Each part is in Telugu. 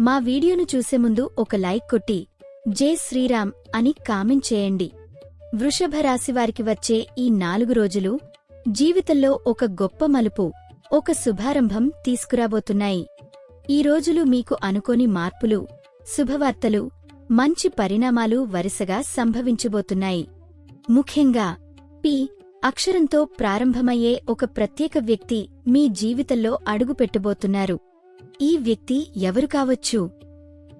మా వీడియోను చూసే ముందు ఒక లైక్ కొట్టి జే శ్రీరామ్ అని కామెంట్ చేయండి. వృషభ వచ్చే ఈ నాలుగు రోజులు జీవితంలో ఒక గొప్ప మలుపు ఒక శుభారంభం తీసుకురాబోతున్నాయి. ఈ రోజులు మీకు అనుకోని మార్పులు శుభవార్తలు మంచి పరిణామాలు వరుసగా సంభవించబోతున్నాయి. ముఖ్యంగా పి అక్షరంతో ప్రారంభమయ్యే ఒక ప్రత్యేక వ్యక్తి మీ జీవితంలో అడుగుపెట్టబోతున్నారు. ఈ వ్యక్తి ఎవరు కావచ్చు?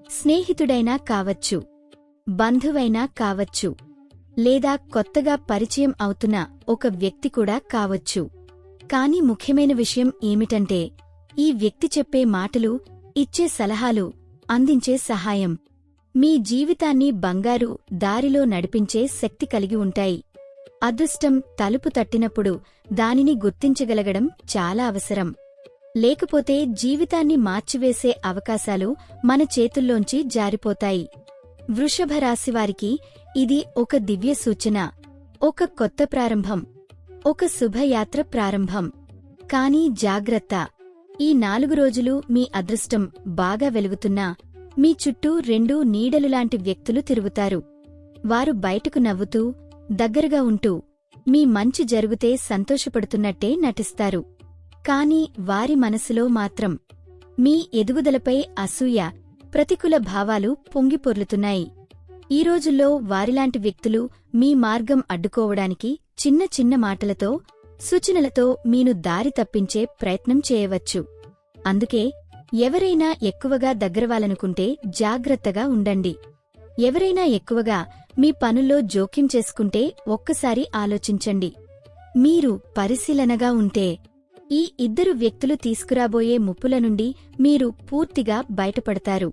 స్నేహితుడైనా కావచ్చు. బంధువైనా కావచ్చు. లేదా కొత్తగా పరిచయం అవుతున్న ఒక వ్యక్తి కూడా కావచ్చు. కాని ముఖ్యమైన విషయం ఏమిటంటే ఈ వ్యక్తి చెప్పే మాటలు ఇచ్చే సలహాలు అందించే సహాయం మీ జీవితాన్ని బంగారు దారిలో నడిపించే శక్తి కలిగి ఉంటాయి. అదృష్టం తలుపు తట్టినప్పుడు దానిని గుర్తించగలగడం చాలా అవసరం. లేకపోతే జీవితాన్ని మార్చివేసే అవకాశాలు మన చేతుల్లోంచి జారిపోతాయి. వృషభ రాశివారికి ఇది ఒక దివ్య సూచన ఒక కొత్త ప్రారంభం ఒక శుభయాత్ర ప్రారంభం. కానీ జాగ్రత్త ఈ నాలుగు రోజులు మీ అదృష్టం బాగా వెలుగుతున్నా మీ చుట్టూ రెండు నీడలులాంటి వ్యక్తులు తిరుగుతారు. వారు బయటకు నవ్వుతూ దగ్గరగా ఉంటూ మీ మంచి జరుగుతే సంతోషపడుతున్నట్టే నటిస్తారు. కాని వారి మనసులో మాత్రం మీ ఎదుగుదలపై అసూయ ప్రతికూల భావాలు పొంగిపొర్లుతున్నాయి ఈ రోజుల్లో వారిలాంటి వ్యక్తులు మీ మార్గం అడ్డుకోవడానికి చిన్న చిన్న మాటలతో సూచనలతో మీను దారి తప్పించే ప్రయత్నం చేయవచ్చు. అందుకే ఎవరైనా ఎక్కువగా దగ్గరవాలనుకుంటే జాగ్రత్తగా ఉండండి. ఎవరైనా ఎక్కువగా మీ పనుల్లో జోక్యం చేసుకుంటే ఒక్కసారి ఆలోచించండి. మీరు పరిశీలనగా ఉంటే ఈ ఇద్దరు వ్యక్తులు తీసుకురాబోయే ముప్పుల నుండి మీరు పూర్తిగా బయటపడతారు.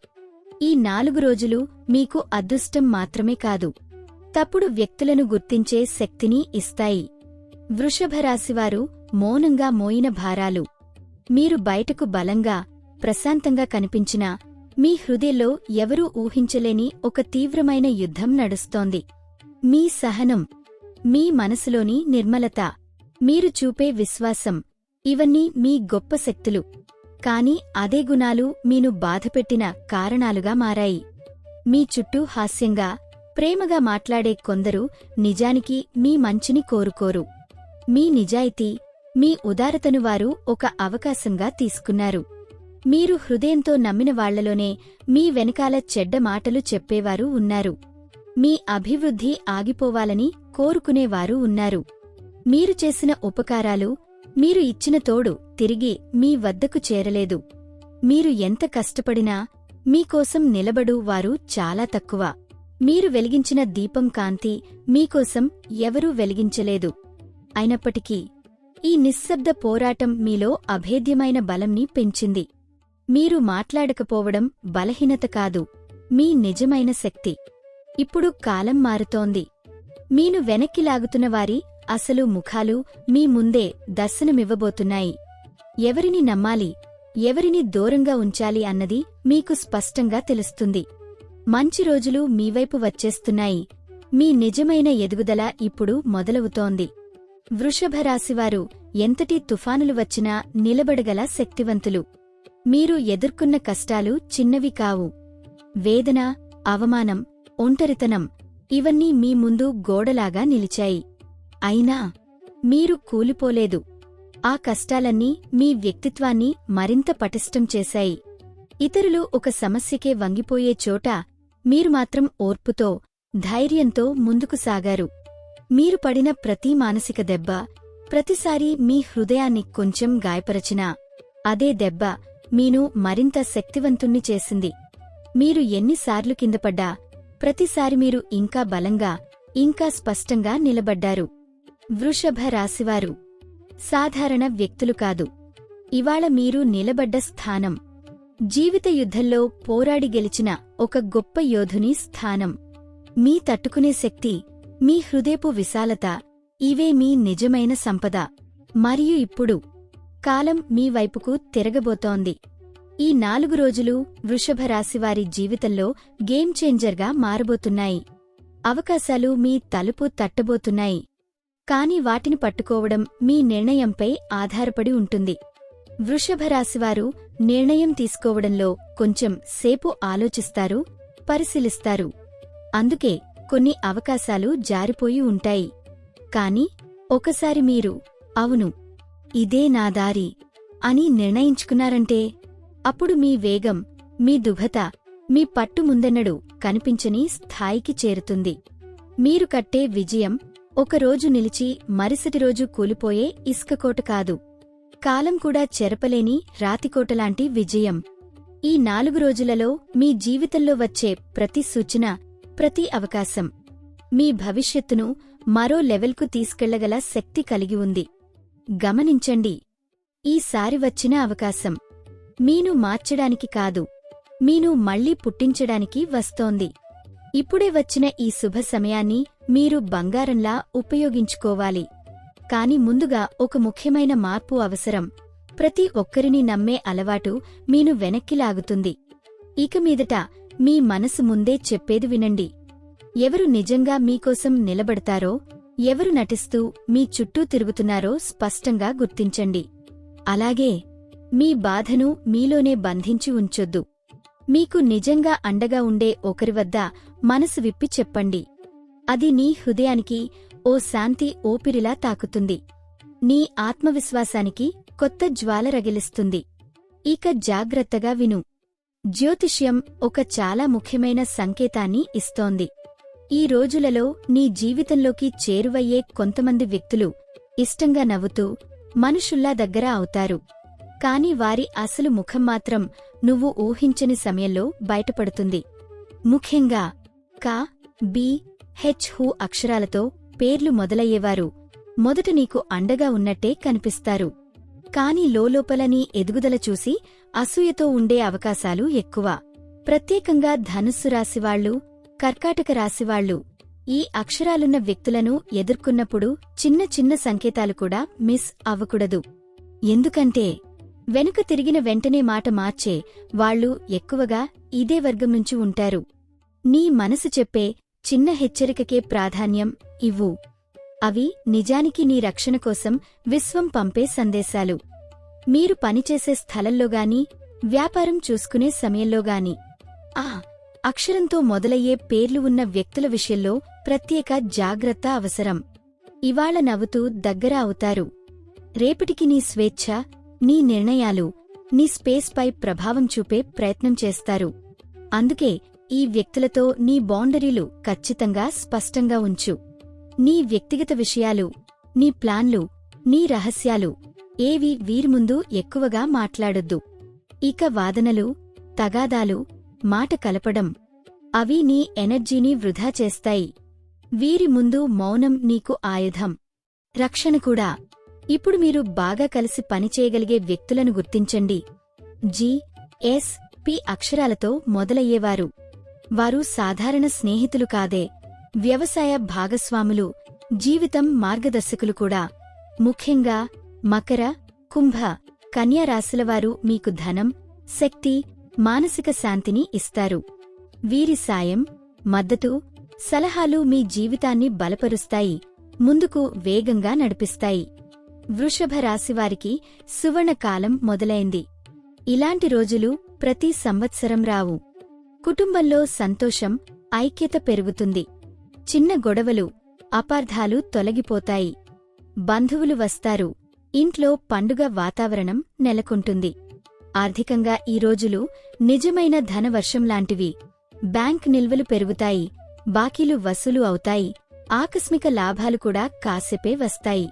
ఈ నాలుగు రోజులు మీకు అదృష్టం మాత్రమే కాదు. తప్పుడు వ్యక్తులను గుర్తించే శక్తిని ఇస్తాయి. వృషభరాశివారు మౌనంగా మోయిన భారాలు. మీరు బయటకు బలంగా ప్రశాంతంగా కనిపించినా మీ హృదయంలో ఎవరూ ఊహించలేని ఒక తీవ్రమైన యుద్ధం నడుస్తోంది. మీ సహనం మీ మనసులోని నిర్మలత మీరు చూపే విశ్వాసం ఇవన్నీ మీ గొప్ప శక్తులు. కాని అదే గుణాలు మీను బాధపెట్టిన కారణాలుగా మారాయి. మీ చుట్టూ హాస్యంగా ప్రేమగా మాట్లాడే కొందరు నిజానికి మీ మంచిని కోరుకోరు. మీ నిజాయితీ మీ ఉదారతను వారు ఒక అవకాశంగా తీసుకున్నారు. మీరు హృదయంతో నమ్మిన వాళ్ళలోనే మీ వెనకాల చెడ్డ మాటలు చెప్పేవారు ఉన్నారు. మీ అభివృద్ధి ఆగిపోవాలని కోరుకునేవారు ఉన్నారు. మీరు చేసిన ఉపకారాలు మీరు ఇచ్చిన తోడు తిరిగి మీ వద్దకు చేరలేదు. మీరు ఎంత కష్టపడినా మీకోసం నిలబడు వారు చాలా తక్కువ. మీరు వెలిగించిన దీపం కాంతి మీకోసం ఎవరూ వెలిగించలేదు. అయినప్పటికీ ఈ నిశ్శబ్ద పోరాటం మీలో అభేద్యమైన బలంని పెంచింది. మీరు మాట్లాడకపోవడం బలహీనత కాదు మీ నిజమైన శక్తి. ఇప్పుడు కాలం మారుతోంది. మీను వెనక్కి లాగుతున్న వారి అసలు ముఖాలు మీ ముందే దర్శనమివ్వబోతున్నాయి. ఎవరిని నమ్మాలి ఎవరిని దూరంగా ఉంచాలి అన్నది మీకు స్పష్టంగా తెలుస్తుంది. మంచి రోజులు మీవైపు వచ్చేస్తున్నాయి. మీ నిజమైన ఎదుగుదల ఇప్పుడు మొదలవుతోంది. వృషభరాశివారు ఎంతటి తుఫానులు వచ్చినా నిలబడగల శక్తివంతులు. మీరు ఎదుర్కొన్న కష్టాలు చిన్నవి కావు. వేదన అవమానం ఒంటరితనం ఇవన్నీ మీ ముందు గోడలాగా నిలిచాయి. అయినా మీరు కూలిపోలేదు. ఆ కష్టాలన్నీ మీ వ్యక్తిత్వాన్ని మరింత పటిష్టం చేశాయి. ఇతరులు ఒక సమస్యకే వంగిపోయే చోట మీరు మాత్రం ఓర్పుతో ధైర్యంతో ముందుకు సాగారు. మీరు పడిన ప్రతి మానసిక దెబ్బ ప్రతిసారి మీ హృదయాన్ని కొంచెం గాయపరచినా అదే దెబ్బ మీను మరింత శక్తివంతుణ్ణి చేసింది. మీరు ఎన్నిసార్లు కిందపడ్డా ప్రతిసారి మీరు ఇంకా బలంగా ఇంకా స్పష్టంగా నిలబడ్డారు. వృషభ రాశివారు సాధారణ వ్యక్తులు కాదు. ఇవాళ మీరు నిలబడ్డ స్థానం. జీవిత యుద్ధంలో పోరాడి గెలిచిన ఒక గొప్ప యోధుని స్థానం. మీ తట్టుకునే శక్తి మీ హృదయపు విశాలత ఇవే మీ నిజమైన సంపద. మరియు ఇప్పుడు కాలం మీ వైపుకు తిరగబోతోంది. ఈ నాలుగు రోజులు వృషభ రాశివారి జీవితంలో గేమ్ చేంజర్గా మారబోతున్నాయి. అవకాశాలు మీ తలుపు తట్టబోతున్నాయి. కాని వాటిని పట్టుకోవడం మీ నిర్ణయంపై ఆధారపడి ఉంటుంది. వృషభరాశివారు నిర్ణయం తీసుకోవడంలో కొంచెం సేపు ఆలోచిస్తారు పరిశీలిస్తారు. అందుకే కొన్ని అవకాశాలు జారిపోయి ఉంటాయి. కాని ఒకసారి మీరు అవును ఇదే నా దారి అని నిర్ణయించుకున్నారంటే అప్పుడు మీ వేగం మీ దుభత మీ పట్టు ముందెన్నడు కనిపించని స్థాయికి చేరుతుంది. మీరు కట్టే విజయం ఒకరోజు నిలిచి మరుసటి రోజు కూలిపోయే ఇసుకకోట కాదు. కాలం కూడా చెరపలేని రాతికోటలాంటి విజయం. ఈ నాలుగు రోజులలో మీ జీవితంలో వచ్చే ప్రతి సూచన ప్రతి అవకాశం మీ భవిష్యత్తును మరో లెవెల్కు తీసుకెళ్ళగల శక్తి కలిగి ఉంది. గమనించండి ఈసారి వచ్చిన అవకాశం మీను మార్చడానికి కాదు మీను మళ్ళీ పుట్టించడానికి వస్తోంది. ఇప్పుడే వచ్చిన ఈ శుభ సమయాన్ని మీరు బంగారంలా ఉపయోగించుకోవాలి. కాని ముందుగా ఒక ముఖ్యమైన మార్పు అవసరం. ప్రతి ఒక్కరిని నమ్మే అలవాటు మీను వెనక్కి లాగుతుంది. ఇక మీదట మీ మనసు ముందే చెప్పేది వినండి. ఎవరు నిజంగా మీకోసం నిలబడతారో ఎవరు నటిస్తూ మీ చుట్టూ తిరుగుతున్నారో స్పష్టంగా గుర్తించండి. అలాగే మీ బాధను మీలోనే బంధించి ఉంచొద్దు. మీకు నిజంగా అండగా ఉండే ఒకరి వద్ద మనసు విప్పి చెప్పండి. అది నీ హృదయానికి ఓ శాంతి ఓపిరిలా తాకుతుంది. నీ ఆత్మవిశ్వాసానికి కొత్త జ్వాల రగిలిస్తుంది. ఇక జాగ్రత్తగా విను. జ్యోతిష్యం ఒక చాలా ముఖ్యమైన సంకేతాన్ని ఇస్తోంది. ఈ రోజులలో నీ జీవితంలోకి చేరువయ్యే కొంతమంది వ్యక్తులు ఇష్టంగా నవ్వుతూ మనుషుల్లా దగ్గర అవుతారు. కాని వారి అసలు ముఖం మాత్రం నువ్వు ఊహించని సమయంలో బయటపడుతుంది. ముఖ్యంగా కా బి హెచ్ హు అక్షరాలతో పేర్లు మొదలయ్యేవారు. మొదట నీకు అండగా ఉన్నట్టే కనిపిస్తారు. కాని లోలోపల నీ ఎదుగుదల చూసి అసూయతో ఉండే అవకాశాలు ఎక్కువ. ప్రత్యేకంగా ధనుస్సు రాశివాళ్ళు కర్కాటక రాశివాళ్ళు ఈ అక్షరాలున్న వ్యక్తులను ఎదుర్కొన్నప్పుడు చిన్న చిన్న సంకేతాలు కూడా మిస్ అవ్వకూడదు. ఎందుకంటే వెనుక తిరిగిన వెంటనే మాట మార్చే వాళ్ళు ఎక్కువగా ఇదే వర్గం నుంచి ఉంటారు. నీ మనసు చెప్పే చిన్న హెచ్చరికకే ప్రాధాన్యం ఇవ్వు. అవి నిజానికి నీ రక్షణ కోసం విశ్వం పంపే సందేశాలు. మీరు పనిచేసే స్థలంలోగాని వ్యాపారం చూసుకునే సమయంలోగాని ఆ అక్షరంతో మొదలయ్యే పేర్లు ఉన్న వ్యక్తుల విషయంలో ప్రత్యేక జాగ్రత్త అవసరం. ఇవాళ నవ్వుతూ దగ్గర అవుతారు. రేపటికి నీ స్వేచ్ఛ నీ నిర్ణయాలు నీ స్పేస్పై ప్రభావం చూపే ప్రయత్నం చేస్తారు. అందుకే ఈ వ్యక్తులతో నీ బౌండరీలు ఖచ్చితంగా స్పష్టంగా ఉంచు. నీ వ్యక్తిగత విషయాలు నీ ప్లాన్లు నీ రహస్యాలు ఏవి వీరి ముందు ఎక్కువగా మాట్లాడొద్దు. ఇక వాదనలు తగాదాలు మాట కలపడం అవి నీ ఎనర్జీని వృధా చేస్తాయి. వీరి ముందు మౌనం నీకు ఆయుధం. రక్షణ కూడా ఇప్పుడు మీరు బాగా కలిసి పనిచేయగలిగే వ్యక్తులను గుర్తించండి. జి ఎస్ పి అక్షరాలతో మొదలయ్యేవారు. వారు సాధారణ స్నేహితులు కాదే. వ్యవసాయ భాగస్వాములు జీవితం మార్గదర్శకులు కూడా. ముఖ్యంగా మకర కుంభ కన్యారాశులవారు మీకు ధనం శక్తి మానసిక శాంతిని ఇస్తారు. వీరి సాయం మద్దతు సలహాలు మీ జీవితాన్ని బలపరుస్తాయి. ముందుకు వేగంగా నడిపిస్తాయి. వృషభ రాశివారికి సువర్ణకాలం మొదలైంది. ఇలాంటి రోజులు ప్రతి సంవత్సరం రావు. కుటుంబంలో సంతోషం ఐక్యత పెరుగుతుంది. చిన్న గొడవలు అపార్థాలు తొలగిపోతాయి. బంధువులు వస్తారు. ఇంట్లో పండుగ వాతావరణం నెలకొంటుంది. ఆర్థికంగా ఈ రోజులు నిజమైన ధనవర్షంలాంటివి బ్యాంక్ నిల్వలు పెరుగుతాయి. బాకీలు వసూలు అవుతాయి. ఆకస్మిక లాభాలు కూడా కాసేపే వస్తాయి.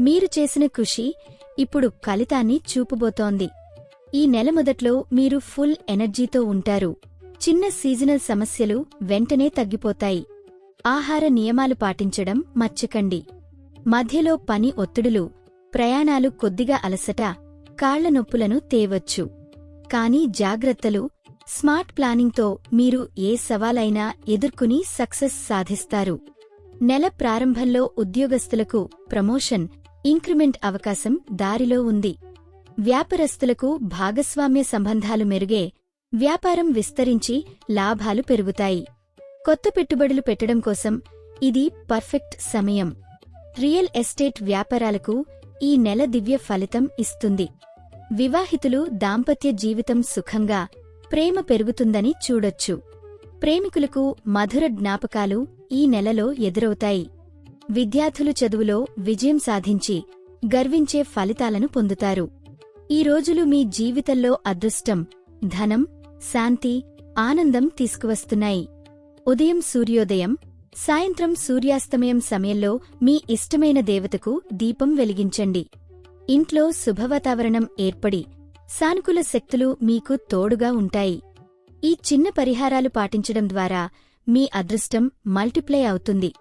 మీరు చేసిన కృషి ఇప్పుడు ఫలితాన్ని చూపుబోతోంది. ఈ నెల మొదట్లో మీరు ఫుల్ ఎనర్జీతో ఉంటారు. చిన్న సీజనల్ సమస్యలు వెంటనే తగ్గిపోతాయి. ఆహార నియమాలు పాటించడం మర్చకండి. మధ్యలో పని ఒత్తిడులు ప్రయాణాలు కొద్దిగా అలసట కాళ్ళ నొప్పులను తేవచ్చు. కానీ జాగ్రత్తలు స్మార్ట్ ప్లానింగ్తో మీరు ఏ సవాలైనా ఎదుర్కొని సక్సెస్ సాధిస్తారు. నెల ప్రారంభంలో ఉద్యోగస్తులకు ప్రమోషన్ ఇంక్రిమెంట్ అవకాశం దారిలో ఉంది. వ్యాపారస్తులకు భాగస్వామ్య సంబంధాలు మెరుగే వ్యాపారం విస్తరించి లాభాలు పెరుగుతాయి. కొత్త పెట్టుబడులు పెట్టడం కోసం ఇది పర్ఫెక్ట్ సమయం. రియల్ ఎస్టేట్ వ్యాపారాలకు ఈ నెల దివ్య ఫలితం ఇస్తుంది. వివాహితులు దాంపత్య జీవితం సుఖంగా ప్రేమ పెరుగుతుందని చూడొచ్చు. ప్రేమికులకు మధుర జ్ఞాపకాలు ఈ నెలలో ఎదురవుతాయి. విద్యార్థులు చదువులో విజయం సాధించి గర్వించే ఫలితాలను పొందుతారు. ఈ రోజులు మీ జీవితంలో అదృష్టం ధనం శాంతి ఆనందం తీసుకువస్తున్నాయి. ఉదయం సూర్యోదయం సాయంత్రం సూర్యాస్తమయం సమయంలో మీ ఇష్టమైన దేవతకు దీపం వెలిగించండి. ఇంట్లో శుభవాతావరణం ఏర్పడి సానుకూల శక్తులు మీకు తోడుగా ఉంటాయి. ఈ చిన్న పరిహారాలు పాటించడం ద్వారా మీ అదృష్టం మల్టిప్లై అవుతుంది.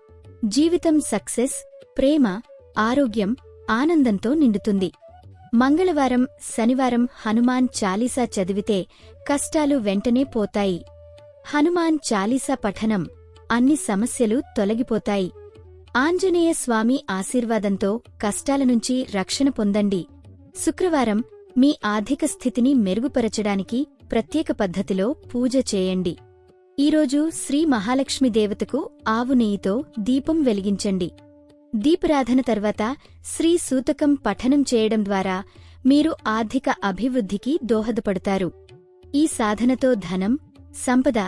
జీవితం సక్సెస్ ప్రేమ ఆరోగ్యం ఆనందంతో నిండుతుంది. మంగళవారం శనివారం హనుమాన్ చాలీసా చదివితే కష్టాలు వెంటనే పోతాయి. హనుమాన్ చాలీసా పఠనం అన్ని సమస్యలు తొలగిపోతాయి. ఆంజనేయ స్వామి ఆశీర్వాదంతో కష్టాల నుంచి రక్షణ పొందండి. శుక్రవారం మీ ఆర్థిక స్థితిని మెరుగుపరచడానికి ప్రత్యేక పద్ధతిలో పూజ చేయండి. ఈరోజు శ్రీ మహాలక్ష్మి దేవతకు ఆవు నెయ్యితో దీపం వెలిగించండి. దీపరాధన తర్వాత శ్రీ సూతకం పఠనం చేయడం ద్వారా మీరు ఆర్థిక అభివృద్ధికి దోహదపడతారు. ఈ సాధనతో ధనం సంపద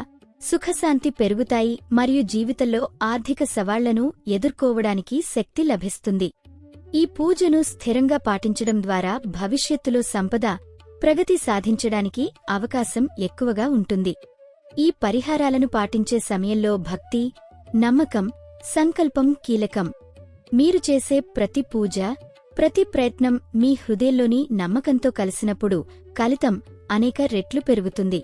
సుఖశాంతి పెరుగుతాయి మరియు జీవితంలో ఆర్థిక సవాళ్ళను ఎదుర్కోవడానికి శక్తి లభిస్తుంది. ఈ పూజను స్థిరంగా పాటించడం ద్వారా భవిష్యత్తులో సంపద ప్రగతి సాధించడానికి అవకాశం ఎక్కువగా ఉంటుంది. ఈ పరిహారాలను పాటించే సమయంలో భక్తి నమ్మకం సంకల్పం కీలకం. మీరు చేసే ప్రతి పూజ ప్రతి ప్రయత్నం మీ హృదయంలోని నమ్మకంతో కలిసినప్పుడు కలితం అనేక రెట్లు పెరుగుతుంది.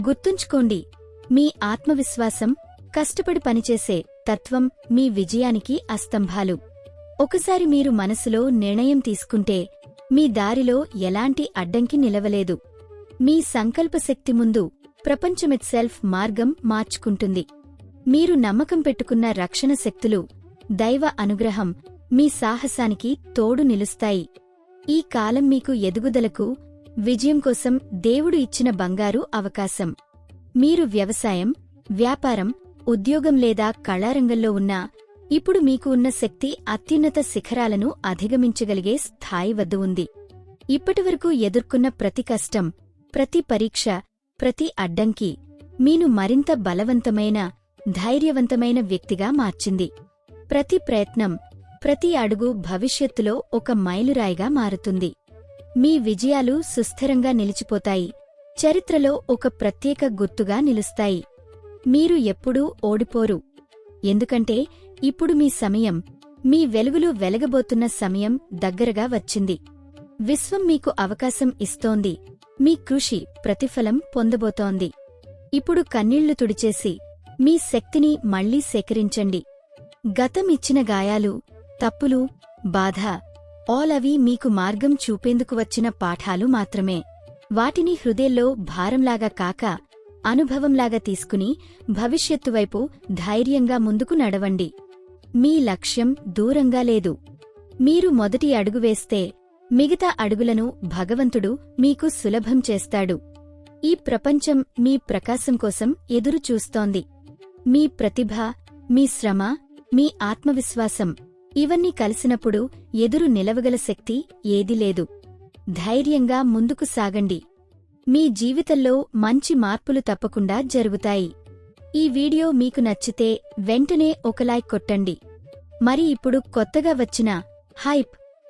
గుర్తుంచుకోండి మీ ఆత్మవిశ్వాసం కష్టపడి పనిచేసే తత్వం మీ విజయానికి అస్తంభాలు. ఒకసారి మీరు మనసులో నిర్ణయం తీసుకుంటే మీ దారిలో ఎలాంటి అడ్డంకి నిలవలేదు. మీ సంకల్పశక్తి ముందు ప్రపంచమిట్సెల్ఫ్ మార్గం మార్చుకుంటుంది. మీరు నమ్మకం పెట్టుకున్న రక్షణ శక్తులు దైవ అనుగ్రహం మీ సాహసానికి తోడు నిలుస్తాయి. ఈ కాలం మీకు ఎదుగుదలకు విజయం కోసం దేవుడు ఇచ్చిన బంగారు అవకాశం. మీరు వ్యవసాయం వ్యాపారం ఉద్యోగం లేదా కళారంగంలో ఉన్నా ఇప్పుడు మీకు ఉన్న శక్తి అత్యున్నత శిఖరాలను అధిగమించగలిగే స్థాయి వద్ద ఉంది. ఇప్పటివరకు ఎదుర్కొన్న ప్రతి కష్టం ప్రతి పరీక్ష ప్రతి అడ్డంకి మీను మరింత బలవంతమైన ధైర్యవంతమైన వ్యక్తిగా మార్చింది. ప్రతి ప్రయత్నం ప్రతి అడుగు భవిష్యత్తులో ఒక మైలురాయిగా మారుతుంది. మీ విజయాలు సుస్థిరంగా నిలిచిపోతాయి. చరిత్రలో ఒక ప్రత్యేక గుర్తుగా నిలుస్తాయి. మీరు ఎప్పుడూ ఓడిపోరు. ఎందుకంటే ఇప్పుడు మీ సమయం మీ వెలుగులు వెలగబోతున్న సమయం దగ్గరగా వచ్చింది. విశ్వం మీకు అవకాశం ఇస్తోంది. మీ కృషి ప్రతిఫలం పొందబోతోంది. ఇప్పుడు కన్నీళ్ళు తుడిచేసి మీ శక్తిని మళ్ళీ సేకరించండి. గతం ఇచ్చిన గాయాలు తప్పులు బాధ ఆల్ అవి మీకు మార్గం చూపేందుకు వచ్చిన పాఠాలు మాత్రమే. వాటిని హృదయంలో భారంలాగా కాక అనుభవంలాగా తీసుకుని భవిష్యత్తు వైపు ధైర్యంగా ముందుకు నడవండి. మీ లక్ష్యం దూరంగా లేదు. మీరు మొదటి అడుగు వేస్తే మిగతా అడుగులను భగవంతుడు మీకు సులభం చేస్తాడు. ఈ ప్రపంచం మీ ప్రకాశం కోసం ఎదురు చూస్తోంది. మీ ప్రతిభ మీ శ్రమ మీ ఆత్మవిశ్వాసం ఇవన్నీ కలిసినప్పుడు ఎదురు నిలవగల శక్తి ఏదీ లేదు. ధైర్యంగా ముందుకు సాగండి. మీ జీవితంలో మంచి మార్పులు తప్పకుండా జరుగుతాయి. ఈ వీడియో మీకు నచ్చితే వెంటనే ఒక లైక్ కొట్టండి. మరి ఇప్పుడు కొత్తగా వచ్చిన హైప్